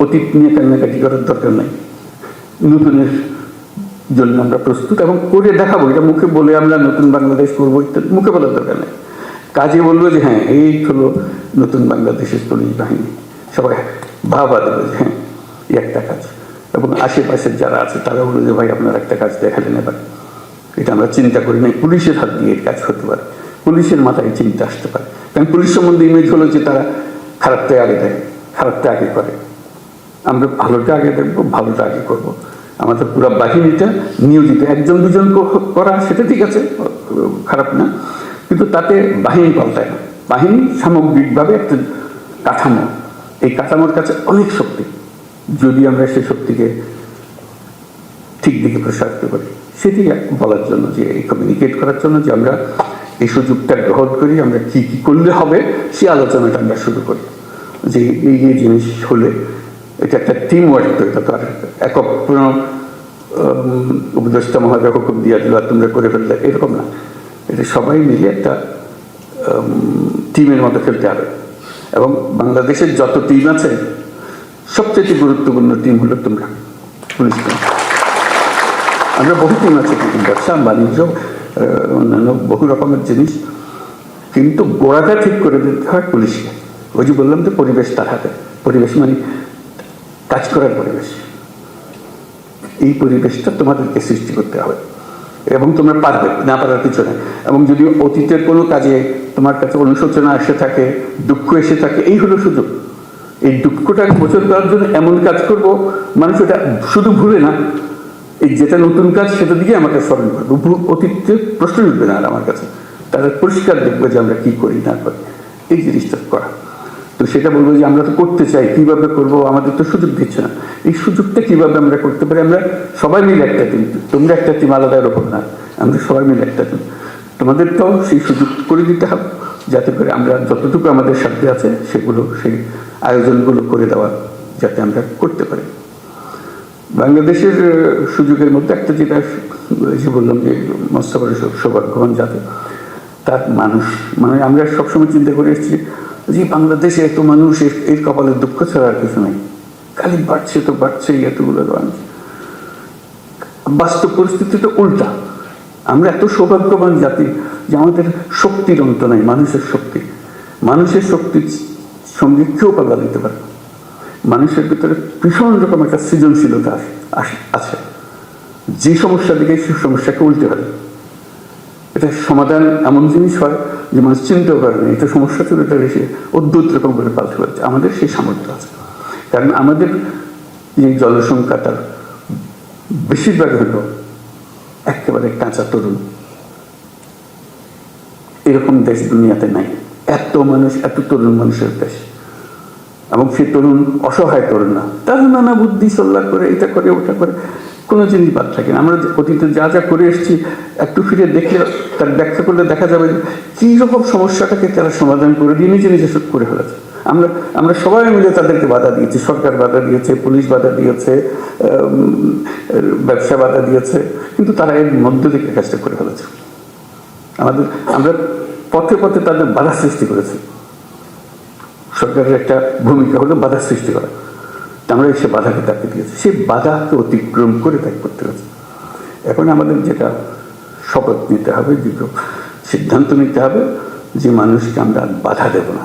অতীত নিয়ে কান্নাকাটি করার দরকার নাই। নতুনের জন্য আমরা প্রস্তুত এবং করে দেখাবো, এটা মুখে বলে আমরা নতুন বাংলাদেশ করব মুখে বলার দরকার নেই। কাজে বলব যে হ্যাঁ এই হলো নতুন বাংলাদেশের পুলিশ বাহিনী। সবাই ভাবা দেবে যে হ্যাঁ এই একটা কাজ। এবং আশেপাশের যারা আছে, তারা বলল যে, ভাই, আপনার একটা কাজ দেখালেন এবার। এটা আমরা চিন্তা করি নাই, পুলিশের হাত দিয়ে কাজ হতে পারে। পুলিশের মাথায় চিন্তা আসতে পারে। কারণ পুলিশ সম্বন্ধে ইমেজ হলো যে, তারা খারাপটা আগে দেয়, খারাপটা আগে করে। আমরা ভালোটা আগে দেখব, ভালোটা আগে করব। আমাদের পুরো বাহিনীটা নিয়োজিত। একজন দুজন করা সেটা ঠিক আছে, খারাপ না, কিন্তু তাতে বাহিনী পাল্টায় না। বাহিনী সামগ্রিকভাবে একটা কাঠামো। এই কাঠামোর কাছে অনেক শক্তি। যদি আমরা সেই শক্তিকে ঠিক দিকে প্রসারিত করি, সেটি বলার জন্য যে কমিউনিকেট করার জন্য যে আমরা এই সুযোগটা গ্রহণ করি, আমরা কি কি করলে হবে, সে আলোচনাটা আমরা শুরু করি। যে এই এই জিনিস হলে এটা একটা টিম ওয়ার্ক তো এটা তো একক কোনো উপদেষ্টা মহোদয় হুকুম দিয়ে দিল তোমরা করে ফেললে এরকম না এটা সবাই মিলে একটা টিমের মতো খেলতে হবে এবং বাংলাদেশের যত টিম আছে সবচেয়ে গুরুত্বপূর্ণ টিম হলো তোমরা পুলিশ আমরা বহু টিম আছে ব্যবসা বাণিজ্য অন্যান্য বহু রকমের জিনিস কিন্তু গোড়াটা ঠিক করে দিতে হয় পুলিশকে ওই যে বললাম যে পরিবেশ তার হাতে পরিবেশ মানে কাজ করার পরিবেশ। এই পরিবেশটা তোমাদেরকে সৃষ্টি করতে হবে। এবং তোমরা পারবে, না পারার কিছু নেই। এবং যদি অতীতের কোনো কাজে তোমার কাছে অনুশোচনা এসে থাকে, দুঃখ এসে থাকে, এই হলো সুযোগ। এই দুঃখটাকে মোচন করার জন্য এমন কাজ করব, মানুষ এটা শুধু ভুলে না, এই যেটা নতুন কাজ সেটা দিকে আমাকে স্মরণ করবে। ভু- অতীতে প্রশ্ন উঠবে না আর আমার কাছে। তারা পরিষ্কার দেখবে যে আমরা কি করি, না করি। এই জিনিসটা করা। তো সেটা বলব যে আমরা তো করতে চাই, কীভাবে করব আমাদের তো সুযোগ দিচ্ছে না। এই সুযোগটা কীভাবে আমরা করতে পারি? আমরা সবাই মিলে একটা টিম তোমরা একটা টিম আলাদা এরকম না। আমরা সবাই মিলে একটা টিম তোমাদের তো সেই সুযোগ করে দিতে হবে, যাতে করে আমরা যতটুকু আমাদের সাথে আছে সেগুলো, সেই আয়োজনগুলো করে দেওয়া যাতে আমরা করতে পারি। বাংলাদেশের সুযোগের মধ্যে একটা যেটা যে বললাম যে মস্ত বড় সৌ- সৌভাগ্যবান যাতে তার মানুষ মানে আমরা সবসময় চিন্তা করে এসেছি যে বাংলাদেশে এত মানুষ এর- কপালে দুঃখ ছাড়া আর কিছু নেই। খালি বাড়ছে তো বাড়ছে এতগুলো মানুষ। বাস্তব পরিস্থিতি তো উল্টা। আমরা এত সৌভাগ্যবান জাতি যে আমাদের শক্তির অন্ত নাই, মানুষের শক্তি। মানুষের শক্তির সঙ্গে কেউ পাল্লা দিতে পারে মানুষের ভিতরে ভীষণ রকম একটা সৃজনশীলতা আস- আছে যে সমস্যা দিকে সেই সমস্যাকে উল্টে ফেলে। এটা সমাধান এমন জিনিস হয় যে মানুষ চিন্তাও করে না। এটা সমস্যা ছিল, এটা এসে অদ্ভুত রকম করে পাল্টে ফেলছে। আমাদের সেই সামর্থ্য আছে। কারণ আমাদের যে জনসংখ্যা বেশিরভাগ হলো একেবারে কাঁচা তরুণ এরকম দেশ দুনিয়াতে নাই। এত মানুষ, এত তরুণ মানুষের দেশ। এবং সে তরুণ অসহায় তরুণ না। তারা নানা বুদ্ধি সল্লা করে, এটা করে, ওটা করে। কোনো জিনিস বাদ থাকে না। আমরা অতীতে যা যা করে এসেছি, একটু ফিরে দেখলে, তার ব্যাখ্যা করলে দেখা যাবে কী রকম সমস্যাটাকে তারা সমাধান করে দিয়ে নিজে নিজে সব করে ফেলেছে। আমরা আমরা সবাই মিলে তাদেরকে বাধা দিয়েছি। সরকার বাধা দিয়েছে, পুলিশ বাধা দিয়েছে ব্যবসা বাধা দিয়েছে, কিন্তু তারা এর মধ্য থেকে কাজটা করে ফেলেছে। আমাদের, আমরা পথে পথে তাদের বাধা সৃষ্টি করেছি। সরকারের একটা ভূমিকা হলো বাধা সৃষ্টি করা। আমরা সে বাধাকে তাকে দিয়েছি। সেই বাধাকে অতিক্রম করে তাই করতে হয়েছে এখন আমাদের যেটা শপথ নিতে হবে দীর্ঘ সিদ্ধান্ত নিতে হবে যে মানুষকে আমরা বাধা দেব না।